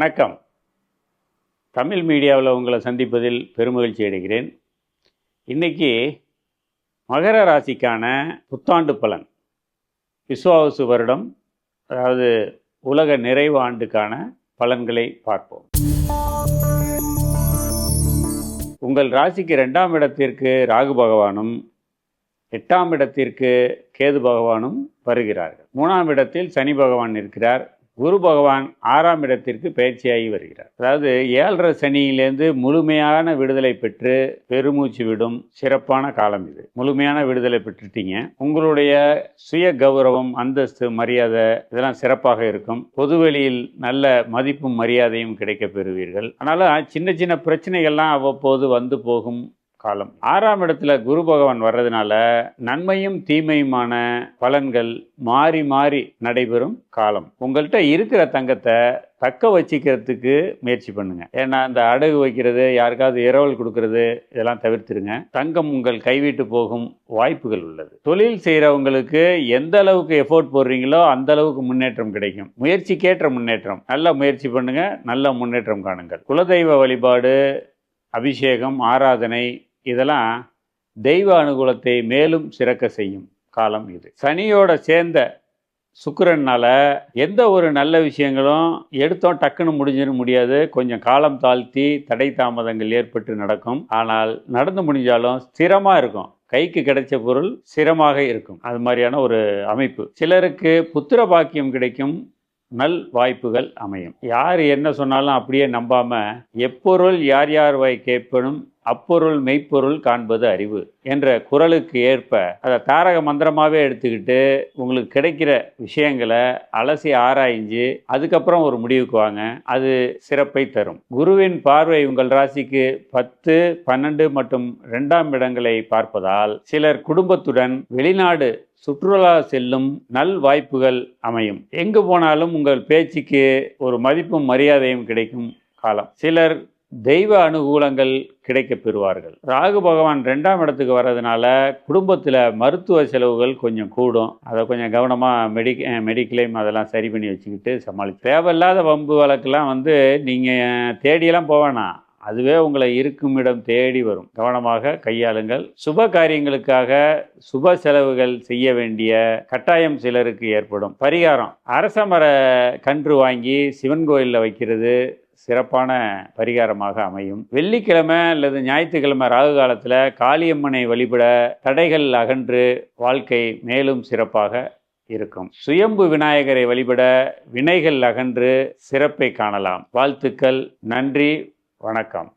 வணக்கம். தமிழ் மீடியாவில் உங்களை சந்திப்பதில் பெருமகிழ்ச்சி அடைகிறேன். இன்னைக்கு மகர ராசிக்கான புத்தாண்டு பலன். விஸ்வாவசு வருடம் அதாவது உலக நிறைவு ஆண்டுக்கான பலன்களை பார்ப்போம். உங்கள் ராசிக்கு ரெண்டாம் இடத்திற்கு ராகு பகவானும் எட்டாம் இடத்திற்கு கேது பகவானும் வருகிறார்கள். மூணாம் இடத்தில் சனி பகவான் இருக்கிறார். குரு பகவான் ஆறாம் இடத்திற்கு பயிற்சியாகி வருகிறார். அதாவது ஏழரை சனியிலேருந்து முழுமையான விடுதலை பெற்று பெருமூச்சு விடும் சிறப்பான காலம் இது. முழுமையான விடுதலை பெற்றுட்டீங்க. உங்களுடைய சுய கௌரவம் அந்தஸ்து மரியாதை இதெல்லாம் சிறப்பாக இருக்கும். பொதுவெளியில் நல்ல மதிப்பும் மரியாதையும் கிடைக்க பெறுவீர்கள். அதனால சின்ன சின்ன பிரச்சனைகள்லாம் அவ்வப்போது வந்து போகும். காலம். ஆறாம் இடத்துல குரு பகவான் வர்றதுனால நன்மையும் தீமையுமான பலன்கள் மாறி மாறி நடைபெறும் காலம். உங்கள்கிட்ட இருக்கிற தங்கத்தை தக்க வச்சிக்கிறதுக்கு முயற்சி பண்ணுங்க. ஏன்னா இந்த அடகு வைக்கிறது யாருக்காவது இரவல் கொடுக்கறது இதெல்லாம் தவிர்த்துருங்க. தங்கம் உங்கள் கைவிட்டு போகும் வாய்ப்புகள் உள்ளது. தொழில் செய்கிறவங்களுக்கு எந்த அளவுக்கு எஃபோர்ட் போடுறீங்களோ அந்த அளவுக்கு முன்னேற்றம் கிடைக்கும். முயற்சிக்கேற்ற முன்னேற்றம். நல்ல முயற்சி பண்ணுங்க நல்ல முன்னேற்றம் காணுங்கள். குலதெய்வ வழிபாடு அபிஷேகம் ஆராதனை இதெல்லாம் தெய்வ அனுகூலத்தை மேலும் சிறக்க செய்யும் காலம் இது. சனியோட சேர்ந்த சுக்கரனால் எந்த ஒரு நல்ல விஷயங்களும் எடுத்தோம் டக்குன்னு முடிஞ்சிட முடியாது. கொஞ்சம் காலம் தாழ்த்தி தடை தாமதங்கள் ஏற்பட்டு நடக்கும். ஆனால் நடந்து முடிஞ்சாலும் ஸ்திரமாக இருக்கும். கைக்கு கிடைச்ச பொருள் ஸ்திரமாக இருக்கும். அது மாதிரியான ஒரு அமைப்பு. சிலருக்கு புத்திர பாக்கியம் கிடைக்கும். நல் வாய்ப்புகள் அமையும். யார் என்ன சொன்னாலும் அப்படியே நம்பாமல் எப்பொருள் யார் யார் வாய் கேட்பனும் அப்பொருள் மெய்ப்பொருள் காண்பது அறிவு என்ற குரலுக்கு ஏற்ப அதை தாரக மந்திரமாகவே எடுத்துக்கிட்டு உங்களுக்கு கிடைக்கிற விஷயங்களை அலசி ஆராய்ஞ்சு அதுக்கப்புறம் ஒரு முடிவுக்கு வாங்க. அது சிறப்பை தரும். குருவின் பார்வை உங்கள் ராசிக்கு பத்து பன்னெண்டு மற்றும் ரெண்டாம் இடங்களை பார்ப்பதால் சிலர் குடும்பத்துடன் வெளிநாடு சுற்றுலா செல்லும் நல் வாய்ப்புகள் அமையும். எங்கு போனாலும் உங்கள் பேச்சுக்கு ஒரு மதிப்பும் மரியாதையும் கிடைக்கும் காலம். சிலர் தெய்வ அனுகூலங்கள் கிடைக்க பெறுவார்கள். ராகு பகவான் ரெண்டாம் இடத்துக்கு வர்றதுனால குடும்பத்தில் மருத்துவ செலவுகள் கொஞ்சம் கூடும். அதை கொஞ்சம் கவனமாக மெடி மெடிக்ளைம் அதெல்லாம் சரி பண்ணி வச்சுக்கிட்டு சமாளி தேவையில்லாத வம்பு வழக்கெல்லாம் வந்து நீங்கள் தேடியெல்லாம் போவேணா அதுவே உங்களை இருக்கும் இடம் தேடி வரும். கவனமாக கையாளுங்கள். சுப காரியங்களுக்காக சுப செலவுகள் செய்ய வேண்டிய கட்டாயம் சிலருக்கு ஏற்படும். பரிகாரம். அரச மர கன்று வாங்கி சிவன் கோயிலில் வைக்கிறது சிறப்பான பரிகாரமாக அமையும். வெள்ளிக்கிழமை அல்லது ஞாயிற்றுக்கிழமை ராகு காலத்தில் காளியம்மனை வழிபட தடைகள் அகன்று வாழ்க்கை மேலும் சிறப்பாக இருக்கும். சுயம்பு விநாயகரை வழிபட வினைகள் அகன்று சிறப்பை காணலாம். வாழ்த்துக்கள். நன்றி. வணக்கம்.